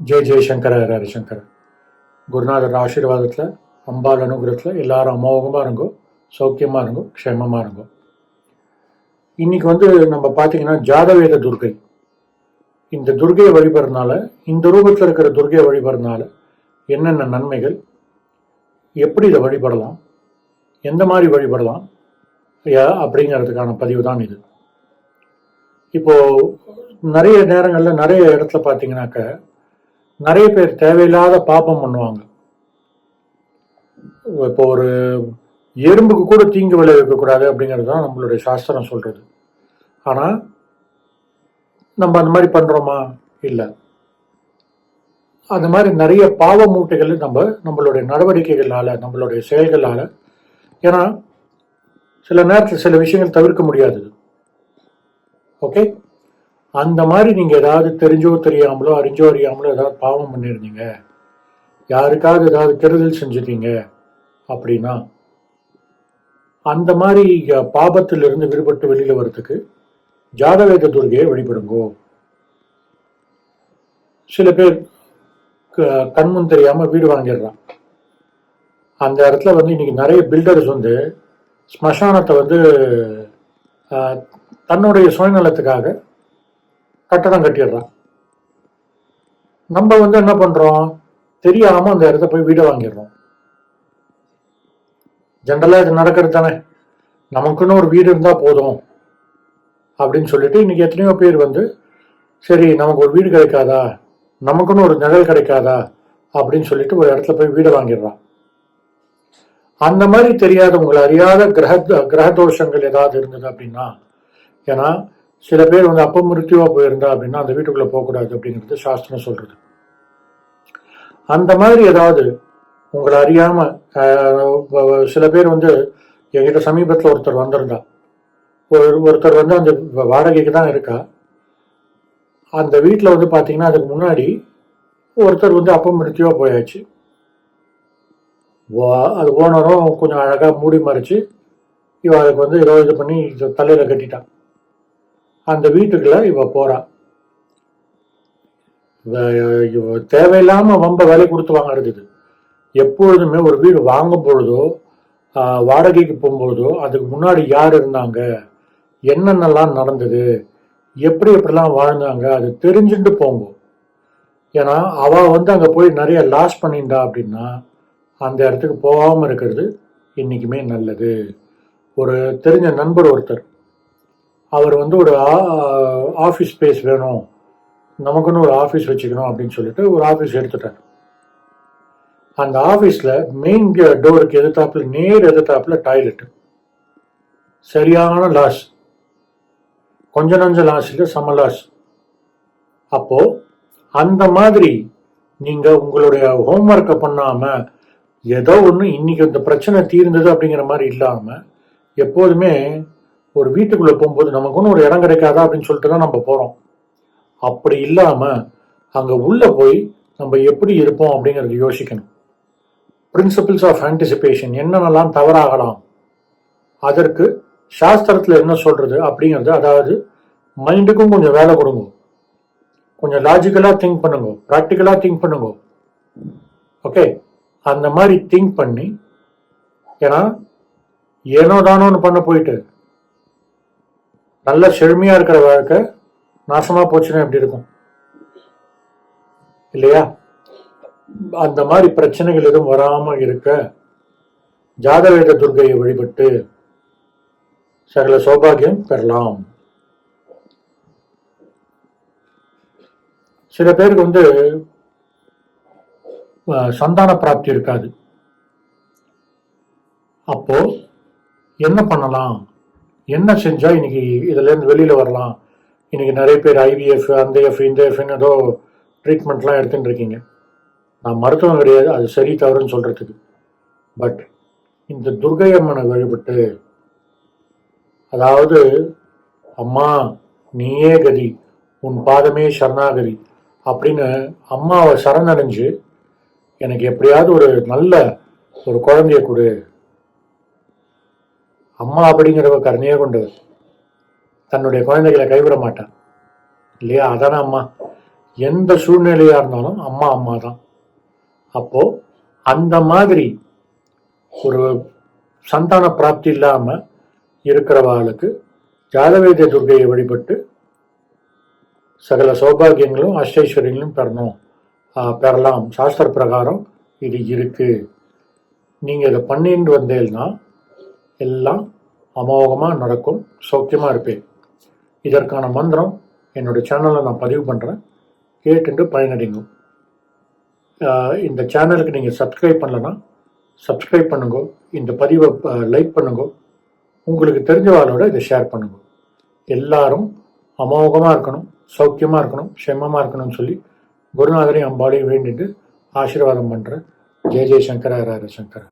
ஜெய் ஜெயசங்கர ஹரிசங்கர் குருநாதர் ஆசீர்வாதத்தில் அம்பாள் அனுகிரகத்தில் எல்லாரும் அமோகமாக இருங்கோ சௌக்கியமாக இருங்கோ க்ஷேமமாக இருங்கோ. இன்னைக்கு வந்து நம்ம பார்த்தீங்கன்னா ஜாதவேத துர்கை. இந்த துர்கையை வழிபடுறதுனால இந்த ரூபத்தில் இருக்கிற துர்கையை வழிபடுறதுனால என்னென்ன நன்மைகள் எப்படி இதை வழிபடலாம் எந்த மாதிரி வழிபடலாம் அப்படிங்கிறதுக்கான பதிவு தான் இது. இப்போது நிறைய நேரங்களில் நிறைய இடத்துல பார்த்தீங்கன்னாக்க நிறைய பேர் தேவையில்லாத பாப்பம் பண்ணுவாங்க. இப்போ ஒரு எறும்புக்கு கூட தீங்கு விளைவிக்கக்கூடாது அப்படிங்கிறது தான் நம்மளுடைய சாஸ்திரம் சொல்கிறது ஆனால் நம்ம அந்த மாதிரி பண்ணுறோமா இல்லை. அந்த மாதிரி நிறைய பாவ மூட்டைகள் நம்ம நம்மளுடைய நடவடிக்கைகளால் நம்மளுடைய செயல்களால் ஏன்னா சில நேரத்தில் சில விஷயங்கள் தவிர்க்க முடியாது ஓகே அந்த மாதிரி நீங்கள் ஏதாவது தெரிஞ்சோ தெரியாமலோ அறிஞ்சோ அறியாமலோ ஏதாவது பாவம் பண்ணியிருந்தீங்க யாருக்காவது ஏதாவது கெடுதல் செஞ்சுட்டீங்க அப்படின்னா அந்த மாதிரி பாபத்திலிருந்து விடுபட்டு வெளியில் வர்றதுக்கு ஜாதவேத துர்கையை வழிபடுங்கோ. சில பேர் க- கண்முன் தெரியாமல் வீடு வாங்கிடுறான். அந்த இடத்துல வந்து இன்னைக்கு நிறைய பில்டர்ஸ் வந்து ஸ்மசானத்தை வந்து தன்னுடைய சுயநலத்துக்காக கட்டடம் கட்டிடுறான் நம்ம வந்து என்ன பண்றோம்? தெரியாம அந்த இடத்த போய் வீடை வாங்கிடுறோம். ஜென்ரலா இது நடக்கிறது தானே. நமக்குன்னு ஒரு வீடு இருந்தா போதும். அப்படின்னு சொல்லிட்டு இன்னைக்கு எத்தனையோ பேர் வந்து சரி நமக்கு ஒரு வீடு கிடைக்காதா? நமக்குன்னு ஒரு நிழல் கிடைக்காதா? அப்படின்னு சொல்லிட்டு ஒரு இடத்துல போய் வீடை வாங்கிடுறான். அந்த மாதிரி தெரியாதவங்களை அறியாத கிரக கிரக தோஷங்கள் ஏதாவது இருந்தது அப்படின்னா ஏன்னா சில பேர் வந்து அப்ப போயிருந்தா அப்படின்னா அந்த வீட்டுக்குள்ள போகக்கூடாது அப்படிங்கிறது சாஸ்திரம் சொல்றது. அந்த மாதிரி ஏதாவது உங்களை அறியாம சில பேர் வந்து எங்கிட்ட சமீபத்தில் ஒருத்தர் வந்திருந்தா. ஒரு ஒருத்தர் வந்து அந்த வாடகைக்கு தான் இருக்கா. அந்த வீட்டில் வந்து பார்த்தீங்கன்னா அதுக்கு முன்னாடி ஒருத்தர் வந்து அப்பம் போயாச்சு. வா- அது ஓனரும் கொஞ்சம் அழகாக மூடி மறைச்சு இவன் அதுக்கு வந்து ஏதோ இது பண்ணி தலையில் கட்டிட்டான். அந்த வீட்டுக்குள்ள இவ போறா. இவ- தேவையில்லாம வம்ப விலை கொடுத்து வாங்குறது எப்பொழுதுமே ஒரு வீடு வாங்கும் பொழுதோ வாடகைக்கு போகும்பொழுதோ அதுக்கு முன்னாடி யார் இருந்தாங்க? என்னென்னலாம் நடந்தது? எப்படி எப்படிலாம் வாழ்ந்தாங்க? அது தெரிஞ்சுட்டு போங்க. ஏன்னா அவள் வந்து அங்கே போய் நிறைய லாஸ் பண்ணிண்டா அப்படின்னா அந்த இடத்துக்கு போகாமல் இருக்கிறது இன்னைக்குமே நல்லது. ஒரு தெரிஞ்ச நண்பர் ஒருத்தர். அவர் வந்து ஒரு ஆஃபீஸ் ஸ்பேஸ் வேணும். நமக்குன்னு ஒரு ஆஃபீஸ் வச்சுக்கணும் அப்படின்னு சொல்லிட்டு ஒரு ஆஃபீஸ் எடுத்துட்டார். அந்த ஆஃபீஸில் மெயின் டோருக்கு எதிர்த்தாப்புல நேர் எதிர்த்தாப்புல டாய்லெட் சரியான லாஸ் கொஞ்ச நஞ்ச லாஸ் இல்லை சம லாஸ் அப்போது அந்த மாதிரி நீங்கள் உங்களுடைய ஹோம்ஒர்க்கை பண்ணாமல் ஏதோ ஒன்று இன்னைக்கு இந்த பிரச்சனை தீர்ந்தது அப்படிங்கிற மாதிரி இல்லாமல் எப்போதுமே ஒரு வீட்டுக்குள்ளே போகும்போது நமக்கு ஒன்றும் ஒரு இடம் கிடைக்காதா அப்படின்னு சொல்லிட்டு தான் நம்ம போகிறோம் அப்படி இல்லாமல் அங்கே உள்ளே போய் நம்ம எப்படி இருப்போம் அப்படிங்கிறது யோசிக்கணும். பிரின்சிபிள்ஸ் ஆஃப் ஆன்டிசிபேஷன் என்னென்னலாம் தவறாகலாம்? அதற்கு சாஸ்திரத்தில் என்ன சொல்கிறது அப்படிங்கிறது அதாவது மைண்டுக்கும் கொஞ்சம் வேலை கொடுங்க. கொஞ்சம் லாஜிக்கலாக திங்க் பண்ணுங்க. ப்ராக்டிக்கலாக திங்க் பண்ணுங்க. ஓகே அந்த மாதிரி திங்க் பண்ணி ஏன்னா ஏனோ தானோன்னு பண்ண போயிட்டு நல்ல செழுமையா இருக்கிற வாழ்க்கை நாசமா போச்சுன்னா எப்படி இருக்கும்? இல்லையா? அந்த மாதிரி பிரச்சனைகள் எதுவும் வராம இருக்க ஜாதவேத துர்கையை வழிபட்டு சகல சௌபாகியம் பெறலாம். சில பேருக்கு வந்து சந்தான பிராப்தி இருக்காது. அப்போ என்ன பண்ணலாம்? என்ன செஞ்சா இன்னைக்கு இதுலேருந்து வெளியில் வெளியில வரலாம்? இன்னைக்கு நிறைய பேர் ஐவிஎஃப் அந்த எஃப் இந்த எஃப்னு ஏதோ ட்ரீட்மெண்ட்லாம் எடுத்துகிட்டு இருக்கீங்க. நான் மருத்துவம் கிடையாது அது சரி தவறுன்னு சொல்கிறதுக்கு பட் இந்த துர்கை அம்மனை வழிபட்டு அதாவது அம்மா நீயே கதி உன் பாதமே சரணாகதி அப்படின்னு அம்மாவை சரணடைஞ்சு எனக்கு எப்படியாவது ஒரு நல்ல ஒரு குழந்தைய கொடு. அம்மா அப்படிங்கிறவ கருணையே கொண்டவர் தன்னுடைய குழந்தைகளை கைவிட மாட்டான். இல்லையா? அதானே அம்மா. எந்த சூழ்நிலையாக இருந்தாலும் அம்மா அம்மா தான். அப்போது அந்த மாதிரி ஒரு சந்தான பிராப்தி இல்லாமல் இருக்கிறவாளுக்கு ஜாதவேத துர்கையை வழிபட்டு சகல சௌபாகியங்களும் அஷ்டைஸ்வரியங்களும் பெறணும். பெறலாம். சாஸ்திர பிரகாரம் இது இருக்குது நீங்கள் இதை பண்ணிட்டு வந்தேன்னா எல்லாம் அமோகமாக நடக்கும். சௌக்கியமாக இருப்பேன். இதற்கான மந்திரம் என்னோட சேனலில் நான் பதிவு பண்ணுறேன் கேட்டுட்டு பயனடைங்க. இந்த சேனலுக்கு நீங்கள் சப்ஸ்கிரைப் பண்ணலன்னா சப்ஸ்கிரைப் பண்ணுங்க. இந்த பதிவை லைக் பண்ணுங்க. உங்களுக்கு தெரிஞ்சவாளோட இதை ஷேர் பண்ணுங்க. எல்லாரும் அமோகமாக இருக்கணும் சௌக்கியமாக இருக்கணும் க்ஷமமாக இருக்கணும்னு சொல்லி குருநாதரையும் அம்பாளையும் வேண்டிட்டு ஆசீர்வாதம் பண்ணுறேன் ஜெய ஜெய சங்கர ஹர ஹர சங்கர.